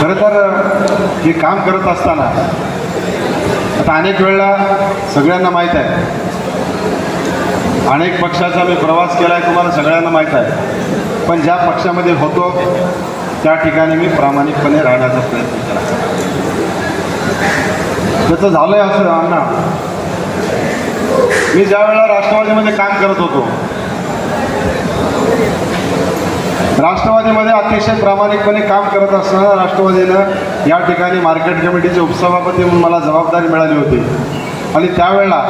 खरं तर हे काम करत असताना आता अनेक वेळेला सगळ्यांना माहीत आहे. अनेक पक्षाचा मी प्रवास केला आहे तुम्हाला सगळ्यांना माहीत आहे. पण ज्या पक्षामध्ये होतो त्या ठिकाणी मी प्रामाणिकपणे राहण्याचा प्रयत्न केला. त्याचं झालंय असं अण्णा. मी ज्या वेळेला राष्ट्रवादीमध्ये काम करत होतो राष्ट्रवादीमध्ये अतिशय प्रामाणिकपणे काम करत असताना राष्ट्रवादीनं या ठिकाणी मार्केट कमिटीचे उपसभापती म्हणून मला जबाबदारी मिळाली होती. आणि त्यावेळेला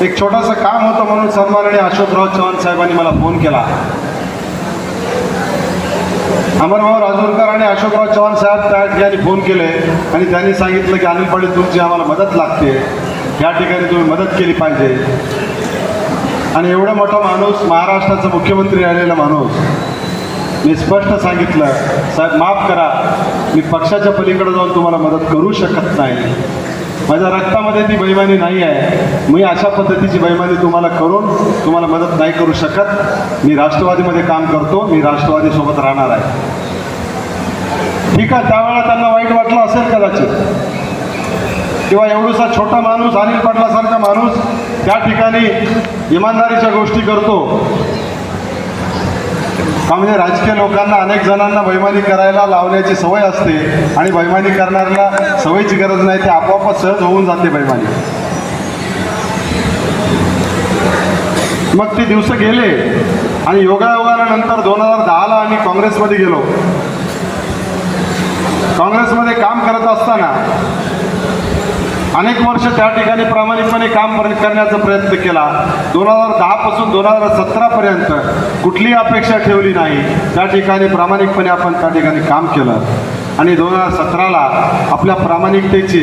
एक छोटंसं काम होतं म्हणून सन्माननीय अशोकराव चव्हाण साहेबांनी मला फोन केला. अमरभाऊ राजूरकर आणि अशोकराव चव्हाण साहेब त्या ठिकाणी फोन केले आणि त्यांनी सांगितलं की अनिल पाटील तुमची आम्हाला मदत लागते. या ठिकाणी तुम्ही मदत केली पाहिजे. आणि एवढा मोठा माणूस महाराष्ट्राचा मुख्यमंत्री राहिलेला माणूस मी स्पष्ट सांगितलं साहेब माफ करा मी पक्षाच्या पलीकडे जाऊन तुम्हाला मदत करू शकत नाही. माझ्या रक्तामध्ये ती बैमानी नाही आहे. मी अशा पद्धतीची बैमानी तुम्हाला करून तुम्हाला मदत नाही करू शकत. मी राष्ट्रवादीमध्ये काम करतो मी राष्ट्रवादीसोबत राहणार आहे. ठीक आहे त्यावेळेला त्यांना वाईट वाटलं असेल कदाचित. किंवा एवढूसा छोटा माणूस अनिल पाटलासारखा माणूस त्या ठिकाणी इमानदारीच्या गोष्टी करतो. का म्हणजे राजकीय लोकांना अनेक जणांना बैमानी करायला लावण्याची सवय असते आणि बैमानी करणाऱ्याला सवयीची गरज नाही ते आपोआपच सहज होऊन जाते बैमानी. मग ते दिवस गेले आणि योगायोगानंतर दोन हजार दहाला आम्ही काँग्रेसमध्ये गेलो. काँग्रेसमध्ये काम करत असताना अनेक वर्ष त्या ठिकाणी प्रामाणिकपणे काम करण्याचा प्रयत्न केला. दोन हजार दहापासून दोन हजार सतरापर्यंत कुठलीही अपेक्षा ठेवली नाही. त्या ठिकाणी प्रामाणिकपणे आपण त्या ठिकाणी काम केलं. आणि दोन हजार सतराला आपल्या प्रामाणिकतेची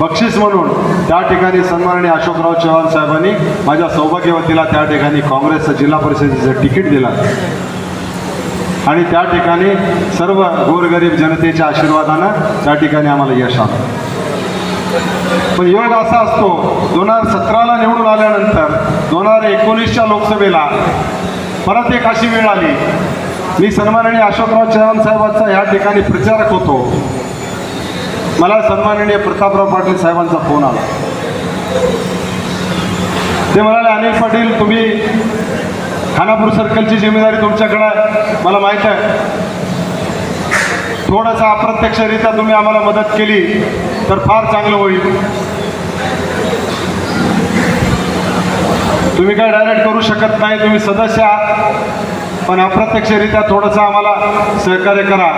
बक्षीस म्हणून त्या ठिकाणी सन्माननीय अशोकराव चव्हाण साहेबांनी माझ्या सौभाग्यवतीला त्या ठिकाणी काँग्रेसचं जिल्हा परिषदेचं तिकीट दिलं. आणि त्या ठिकाणी सर्व गोरगरीब जनतेच्या आशीर्वादानं त्या ठिकाणी आम्हाला यश आलं. पण योग असा असतो दोन हजार सतराला निवडून आल्यानंतर दोन हजार एकोणीसच्या लोकसभेला परत एक अशी वेळ आली. मी सन्माननीय अशोकराव चव्हाण साहेबांचा या ठिकाणी प्रचारक होतो. मला सन्माननीय प्रतापराव पाटील साहेबांचा फोन आला. ते म्हणाले अनिल पाटील तुम्ही खानापूर सर्कलची जिम्मेदारी तुमच्याकडं आहे. मला माहीत आहे. थोडंसं अप्रत्यक्षरित्या तुम्ही आम्हाला मदत केली तर फार चांगलं होईल. तुम्ही काय डायरेक्ट करू शकत नाही तुम्ही सदस्य आहात. पण अप्रत्यक्षरित्या थोडंसं आम्हाला सहकार्य करा.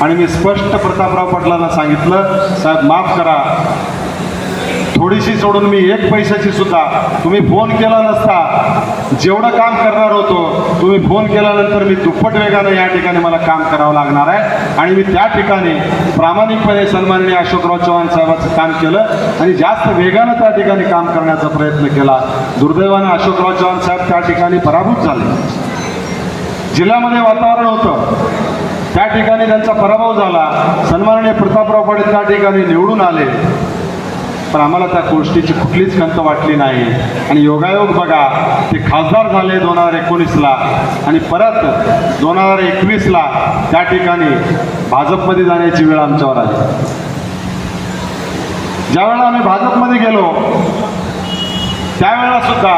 आणि मी स्पष्ट प्रतापराव पाटलांना सांगितलं साहेब माफ करा. थोडीशी सोडून मी एक पैशाची सुद्धा तुम्ही फोन केला नसता. जेवढं काम करणार होतो तुम्ही फोन केल्यानंतर मी दुप्पट वेगानं या ठिकाणी मला काम करावं लागणार आहे. आणि मी त्या ठिकाणी प्रामाणिकपणे सन्माननीय अशोकराव चव्हाण साहेबांचं काम केलं आणि जास्त वेगानं त्या ठिकाणी काम करण्याचा प्रयत्न केला. दुर्दैवानं अशोकराव चव्हाण साहेब त्या ठिकाणी पराभूत झाले. जिल्ह्यामध्ये वातावरण होतं. त्या ठिकाणी त्यांचा पराभव झाला. सन्माननीय प्रतापराव पाटील त्या ठिकाणी निवडून आले. पण आम्हाला त्या गोष्टीची कुठलीच खंत वाटली नाही. आणि योगायोग बघा ते खासदार झाले दोन हजार एकोणीसला आणि परत दोन हजार एकवीसला त्या ठिकाणी भाजपमध्ये जाण्याची वेळ आमच्यावर आली. ज्यावेळेला आम्ही भाजपमध्ये गेलो त्यावेळेला सुद्धा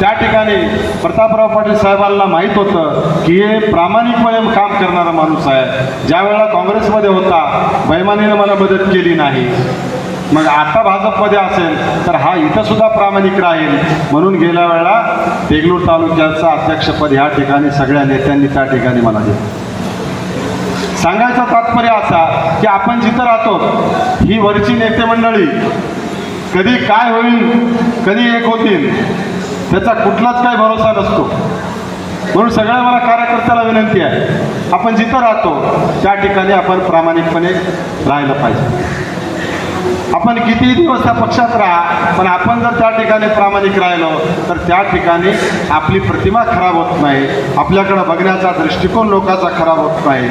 त्या ठिकाणी प्रतापराव पाटील साहेबांना माहीत होतं की हे प्रामाणिकपणे काम करणारा माणूस आहे. ज्यावेळेला काँग्रेसमध्ये होता बैमानीने मला मदत केली नाही. मग आता भाजपमध्ये असेल तर हा इथं सुद्धा प्रामाणिक राहील. म्हणून गेल्या वेळेला देगलूर तालुक्याचं अध्यक्षपद ह्या ठिकाणी सगळ्या नेत्यांनी त्या ठिकाणी मला दिलं. सांगायचा तात्पर्य असा की आपण जिथं राहतो ही वरची नेते मंडळी कधी काय होईल कधी एक होतील त्याचा कुठलाच काही भरोसा नसतो. म्हणून सगळ्या मला कार्यकर्त्याला विनंती आहे आपण जिथं राहतो त्या ठिकाणी आपण प्रामाणिकपणे राहिलं पाहिजे. आपण कितीही दिवस त्या पक्षात राहा पण आपण जर त्या ठिकाणी प्रामाणिक राहिलो तर त्या ठिकाणी आपली प्रतिमा खराब होत नाही. आपल्याकडं बघण्याचा दृष्टिकोन लोकांचा खराब होत नाही.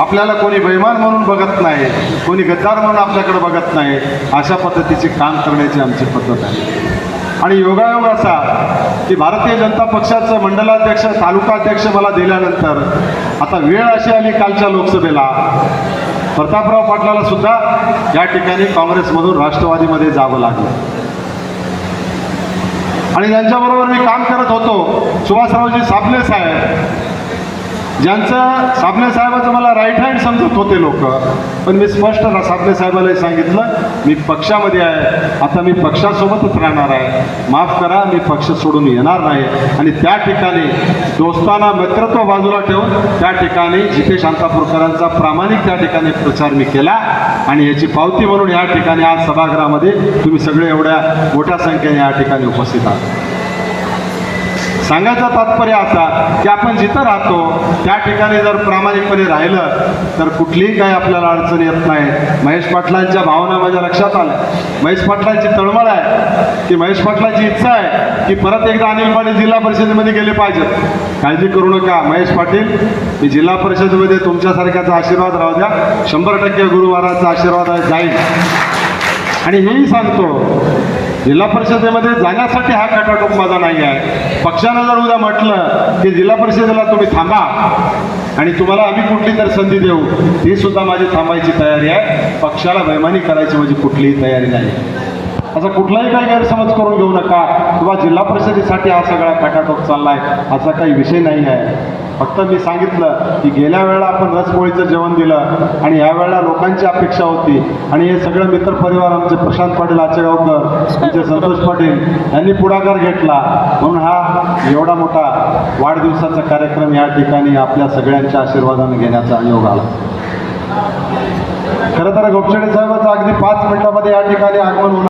आपल्याला कोणी बैमान म्हणून बघत नाही कोणी गद्दार म्हणून आपल्याकडे बघत नाही. अशा पद्धतीचे काम करण्याची आमची पद्धत आहे. आणि योगायोग असा की भारतीय जनता पक्षाचं मंडलाध्यक्ष तालुकाध्यक्ष मला दिल्यानंतर आता वेळ अशी आली कालच्या लोकसभेला प्रतापराव पाटलाला सुद्धा या ठिकाणी काँग्रेसमधून राष्ट्रवादीमध्ये जावं लागलं. आणि त्यांच्याबरोबर मी काम करत होतो. सुभाषरावजी साबले साहेब ज्यांचं साबणे साहेबाचं मला राईट हँड समजत होते लोक पण मी स्पष्ट ना साबणे सांगितलं मी पक्षामध्ये आहे आता मी पक्षासोबतच राहणार आहे. माफ करा मी पक्ष सोडून येणार नाही. आणि त्या ठिकाणी दोस्ताना मित्रत्व बाजूला ठेवून त्या ठिकाणी जितेश शांतापूरकरांचा प्रामाणिक त्या ठिकाणी प्रचार मी केला आणि याची पावती म्हणून या ठिकाणी आज सभागृहामध्ये तुम्ही सगळे एवढ्या मोठ्या संख्येने या ठिकाणी उपस्थित आहात. सांगायचं तात्पर्य असा की आपण जिथं राहतो त्या ठिकाणी जर प्रामाणिकपणे राहिलं तर कुठलीही काही आपल्याला अडचण येत नाही. महेश पाटलांच्या भावना माझ्या लक्षात आल्या. महेश पाटलांची तळमळ आहे. की महेश पाटलांची इच्छा आहे की परत एकदा अनिल पाटील जिल्हा परिषदेमध्ये गेले पाहिजेत. काळजी करू नका महेश पाटील. मी जिल्हा परिषदेमध्ये तुमच्यासारख्याचा आशीर्वाद राहू द्या. शंभर टक्के गुरुवाराचा आशीर्वाद आहे जाईल. आणि हेही सांगतो जिल्हा परिषदेमध्ये जाण्यासाठी हा कटाटोप माझा नाही आहे. पक्षानं जर उद्या म्हटलं की जिल्हा परिषदेला तुम्ही थांबा आणि तुम्हाला आम्ही कुठली तर संधी देऊ ही सुद्धा माझी थांबायची तयारी आहे. पक्षाला बैमानी करायची माझी कुठलीही तयारी नाही. असा कुठलाही काही गैरसमज करून घेऊ नका. किंवा जिल्हा परिषदेसाठी हा सगळा कटाटोप चाललाय असा काही विषय नाही आहे. फक्त मी सांगितलं की गेल्या वेळेला आपण रसपोळीचं जेवण दिलं आणि या वेळेला लोकांची अपेक्षा होती. आणि हे सगळं मित्र परिवार आमचे प्रशांत पाटील आचेगावकर आमचे संतोष पाटील यांनी पुढाकार घेतला. म्हणून हा एवढा मोठा वाढदिवसाचा कार्यक्रम या ठिकाणी आपल्या सगळ्यांच्या आशीर्वादाने घेण्याचा योग आला. खरं तर गोपचडे साहेबाचं अगदी पाच मिनिटामध्ये या ठिकाणी आगमन होणार.